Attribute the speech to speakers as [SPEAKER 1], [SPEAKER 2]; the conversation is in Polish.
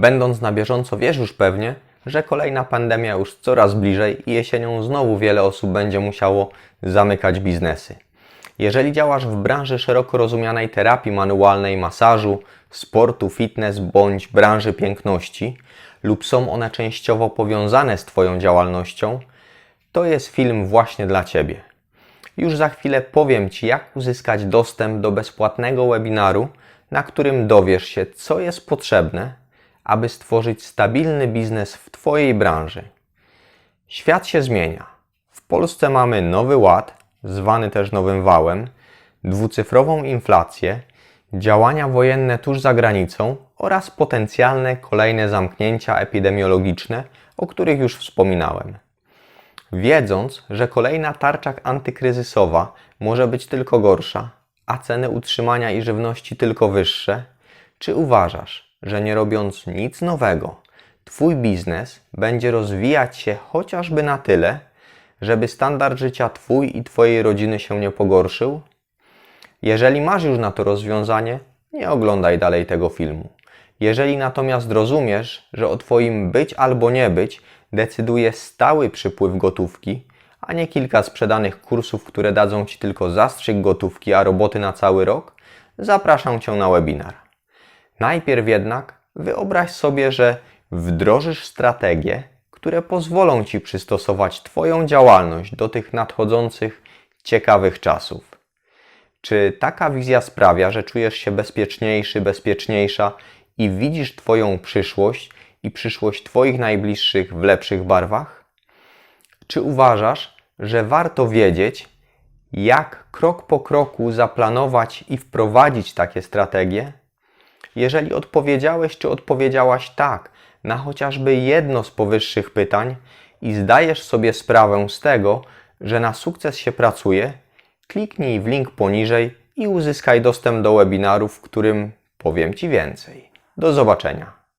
[SPEAKER 1] Będąc na bieżąco, wiesz już pewnie, że kolejna pandemia już coraz bliżej i jesienią znowu wiele osób będzie musiało zamykać biznesy. Jeżeli działasz w branży szeroko rozumianej terapii manualnej, masażu, sportu, fitness bądź branży piękności, lub są one częściowo powiązane z Twoją działalnością, to jest film właśnie dla Ciebie. Już za chwilę powiem Ci, jak uzyskać dostęp do bezpłatnego webinaru, na którym dowiesz się, co jest potrzebne, aby stworzyć stabilny biznes w Twojej branży. Świat się zmienia. W Polsce mamy nowy ład, zwany też nowym wałem, dwucyfrową inflację, działania wojenne tuż za granicą oraz potencjalne kolejne zamknięcia epidemiologiczne, o których już wspominałem. Wiedząc, że kolejna tarcza antykryzysowa może być tylko gorsza, a ceny utrzymania i żywności tylko wyższe, czy uważasz, że nie robiąc nic nowego, Twój biznes będzie rozwijać się chociażby na tyle, żeby standard życia Twój i Twojej rodziny się nie pogorszył? Jeżeli masz już na to rozwiązanie, nie oglądaj dalej tego filmu. Jeżeli natomiast rozumiesz, że o Twoim być albo nie być decyduje stały przypływ gotówki, a nie kilka sprzedanych kursów, które dadzą Ci tylko zastrzyk gotówki, a roboty na cały rok, zapraszam Cię na webinar. Najpierw jednak wyobraź sobie, że wdrożysz strategie, które pozwolą Ci przystosować Twoją działalność do tych nadchodzących, ciekawych czasów. Czy taka wizja sprawia, że czujesz się bezpieczniejszy, bezpieczniejsza i widzisz Twoją przyszłość i przyszłość Twoich najbliższych w lepszych barwach? Czy uważasz, że warto wiedzieć, jak krok po kroku zaplanować i wprowadzić takie strategie? Jeżeli odpowiedziałeś czy odpowiedziałaś tak na chociażby jedno z powyższych pytań i zdajesz sobie sprawę z tego, że na sukces się pracuje, kliknij w link poniżej i uzyskaj dostęp do webinaru, w którym powiem Ci więcej. Do zobaczenia.